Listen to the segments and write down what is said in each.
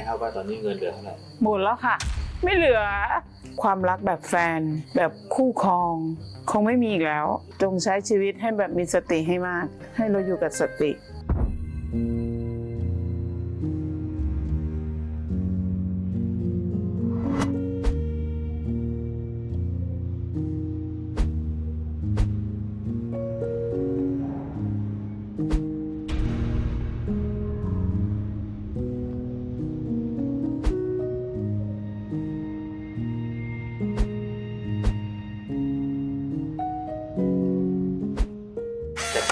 ไหมครับว่าตอนนี้เงินเหลือเท่าไหร่หมดแล้วค่ะ ไม่เหลือความรักแบบแฟน แบบคู่ครอง คงไม่มีอีกแล้ว จงใช้ชีวิตให้แบบมีสติให้มาก ให้เราอยู่กับสติแต่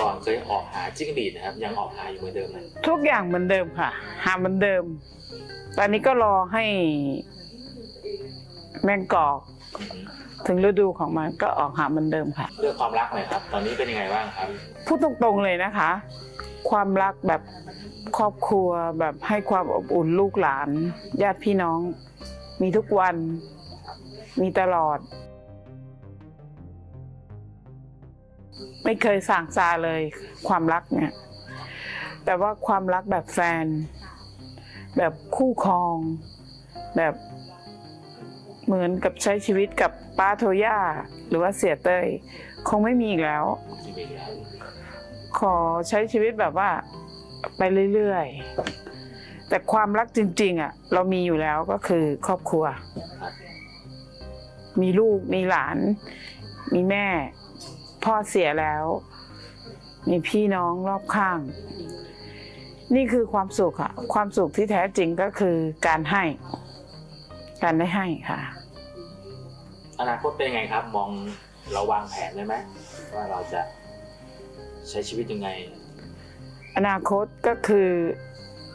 ก่อนเคยออกหาจิ้งหรีดนะครับ ยังออกหาอยู่เหมือนเดิมไหมทุกอย่างเหมือนเดิมค่ะ หาเหมือนเดิม ตอนนี้ก็รอให้แมงกอก อือฮึถึงฤดูของมันก็ออกหาเหมือนเดิมค่ะ เรื่องความรักหน่อยครับ ตอนนี้เป็นยังไงบ้างครับ พูดตรงๆเลยนะคะ ความรักแบบครอบครัวแบบให้ความอบอุ่นลูกหลาน ญาติพี่น้อง มีทุกวัน มีตลอด ไม่เคยสั่งซาเลยความรักเนี่ย แต่ว่าความรักแบบแฟน แบบคู่ครอง แบบเหมือนกับใช้ชีวิตกับป้าโทย่า หรือว่าเสียเต้ยคงไม่มีอีกแล้ว ขอใช้ชีวิตแบบว่าไปเรื่อยๆ แต่ความรักจริง ๆ อะ เรามีอยู่แล้วก็คือครอบครัว มีลูกมีหลาน มีแม่ พ่อเสียแล้ว มีพี่น้องรอบข้าง นี่คือความสุขอะความสุขที่แท้จริงก็คือการให้ การได้ให้ค่ะ อนาคตเป็นยังไงครับ มองเราวางแผนได้ไหมว่าเราจะใช้ชีวิตยังไง อนาคตก็คือ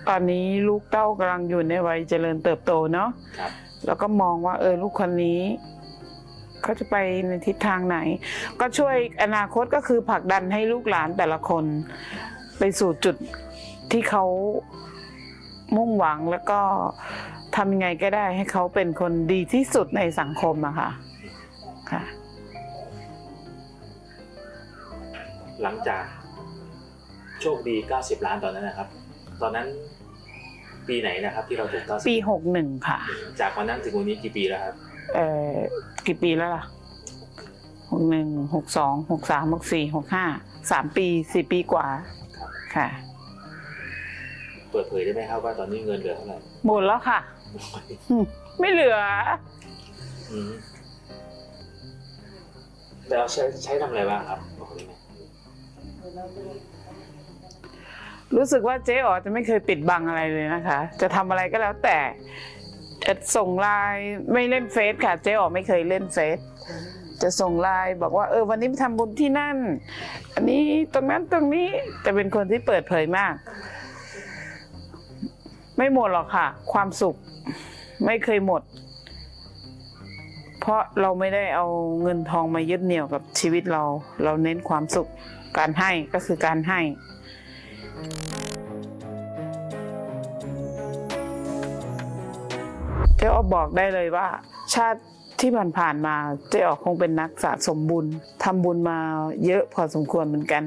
ตอนนี้ลูกเต้ากำลังอยู่ในวัยเจริญเติบโตเนาะครับ แล้วก็มองว่าเออลูกคนนี้ เขาจะไปในทิศทางไหน ก็ช่วยอนาคตก็คือผลักดันให้ลูกหลานแต่ละคน ไปสู่จุดที่เขามุ่งหวังแล้วก็ทำยังไงก็ได้ให้เขาเป็นคนดีที่สุดในสังคมอะค่ะค่ะ หลังจากโชคดี 90 ล้านตอนนั้นนะครับ ตอนนั้นปีไหนนะครับ ที่เราถูก90ปีหกหนึ่งค่ะ จากวันนั้นถึงวันนี้กี่ปีแล้วครับ เอ่อกี่ปีแล้วล่ะหกหนึ่งหกสองหกสามหกสี่หกห้าสามปีสี่ปีกว่าครับค่ะ เปิดเผยได้ไหมครับว่าตอนนี้เงินเหลือเท่าไหร่หมดแล้วค่ะอืมไม่เหลือ อืมแต่เราใช้ใช้ทำอะไรบ้างครับบอกได้ไหมรู้สึกว่าเจ๊อ๋อจะไม่เคยปิดบังอะไรเลยนะคะ จะทำอะไรก็แล้วแต่ จะส่งไลน์ไม่เล่นเฟซค่ะเจ๊อ๋อไม่เคยเล่นเฟซจะส่งไลน์บอกว่าเออวันนี้ไปทำบุญที่นั่น อันนี้ตรงนั้นตรงนี้จะเป็นคนที่เปิดเผยมาก ไม่หมดหรอกค่ะ ความสุขไม่เคยหมด เพราะเราไม่ได้เอาเงินทองมายึดเหนี่ยวกับชีวิตเรา เราเน้นความสุขการให้ก็คือการให้ จ๊ออบอกได้เลยว่า ชาติที่ผ่านๆมาเจ๊ออคงเป็นนักสะสมบุญทำบุญมาเยอะพอสมควรเหมือนกัน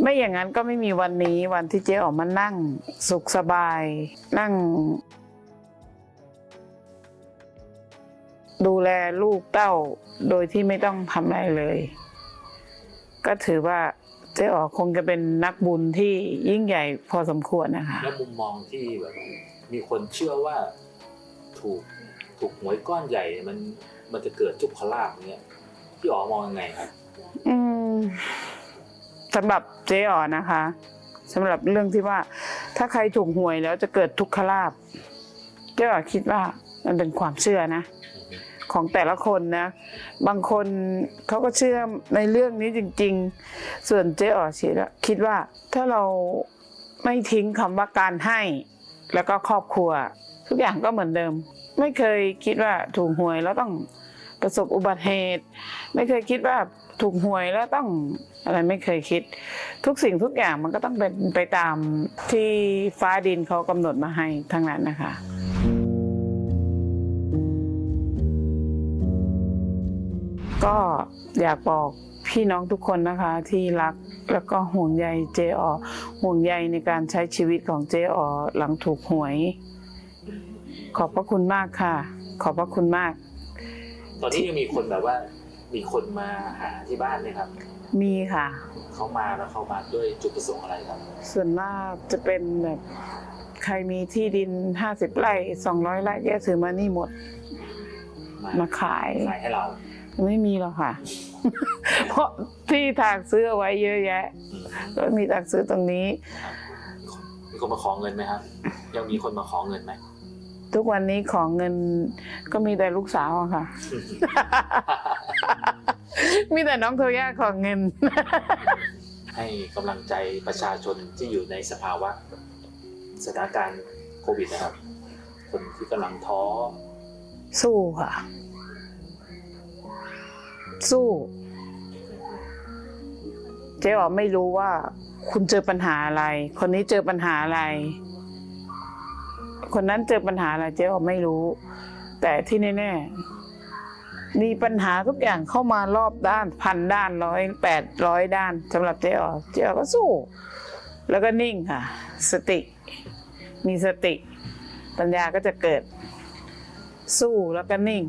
ไม่อย่างนั้นก็ไม่มีวันนี้วันที่เจ๊ออกมานั่ง สุขสบาย นั่ง ดูแลลูกเต้าโดยที่ไม่ต้องทำอะไรเลย ก็ถือว่าเจ๊อ๋อคงจะเป็นนักบุญที่ยิ่งใหญ่พอสมควรนะคะ แล้วมุมมองที่แบบมีคนเชื่อว่า ถูกถูกหวยก้อนใหญ่มันมันจะเกิดทุกขลาภเงี้ยพี่อ๋อมองยังไงครับอืมสำหรับเจ๊อ๋อนะคะสำหรับเรื่องที่ว่า ถ้าใครถูกหวยแล้วจะเกิดทุกขลาภเจ๊อ๋อคิดว่ามันเป็นความเชื่อนะของแต่ละคนนะ บางคนเขาก็เชื่อในเรื่องนี้จริง ๆ ส่วนเจ๊อ๋อคิดว่า ถ้าเราไม่ทิ้งคำว่าการให้ แล้วก็ครอบครัว ทุกอย่างก็เหมือนเดิม ไม่เคยคิดว่าถูกหวยแล้วต้องประสบอุบัติเหตุ ไม่เคยคิดว่าถูกหวยแล้วต้องอะไรไม่เคยคิด ทุกสิ่งทุกอย่างมันก็ต้องเป็นไปตามที่ฟ้าดินเขากำหนดมาให้ทั้งนั้นนะคะก็อยากบอกพี่น้องทุกคนนะคะที่รักแล้วก็ห่วงใยเจออห่วงใยในการใช้ชีวิตของเจออหลังถูกหวย ขอบพระคุณมากค่ะ ขอบพระคุณมาก ตอนนี้ยังมีคนแบบว่า มีคนมาหาที่บ้านไหมครับ มีค่ะ เขามาแล้วเขามาด้วยจุดประสงค์อะไรครับ ส่วนมากจะเป็นแบบใครมีที่ดินห้าสิบไร่สองร้อยไร่แกซื้อมานี่หมด มามาขาย ขายให้เรา ไม่มีหรอกค่ะ เพราะที่ทางซื้อเอาไว้เยอะแยะอืมก็มีทางซื้อตรงนี้ มีคนมาขอเงินไหมครับ ยังมีคนมาขอเงินไหม ทุกวันนี้ของเงินก็มีแต่ลูกสาวอะค่ะ มีแต่น้องโทย่าของเงิน ให้กำลังใจประชาชนที่อยู่ในสภาวะสถานการณ์โควิดนะครับ คนที่กำลังท้อ สู้ค่ะ สู้ เจ๊อ๋อไม่รู้ว่า คุณเจอปัญหาอะไร คนนี้เจอปัญหาอะไร คนนั้นเจอปัญหาอะไรเจ๊อ๋อไม่รู้ แต่ที่แน่ๆมีปัญหาทุกอย่างเข้ามารอบด้านพันด้านร้อยแปดร้อยด้านสำหรับเจ๊อ๋อเจ๊อ๋อก็สู้ แล้วก็นิ่งค่ะ สติ มีสติ ปัญญาก็จะเกิด สู้แล้วก็นิ่ง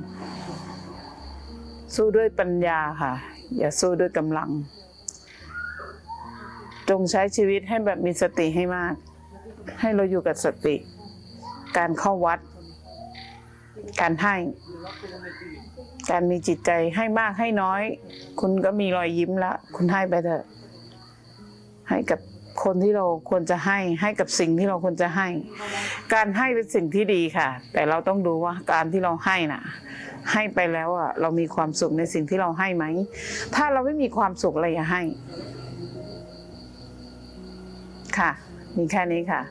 สู้ด้วยปัญญาค่ะ อย่าสู้ด้วยกำลัง จงใช้ชีวิตให้แบบมีสติให้มาก ให้เราอยู่กับสติ การเข้าวัด การให้ การมีจิตใจให้มากให้น้อย คุณก็มีรอยยิ้มละ คุณให้ไปเถอะ ให้กับคนที่เราควรจะให้ ให้กับสิ่งที่เราควรจะให้ การให้เป็นสิ่งที่ดีค่ะ แต่เราต้องดูว่าการที่เราให้น่ะ ให้ไปแล้วอะ เรามีความสุขในสิ่งที่เราให้ไหม ถ้าเราไม่มีความสุขอะไรอย่าให้ ค่ะ มีแค่นี้ค่ะ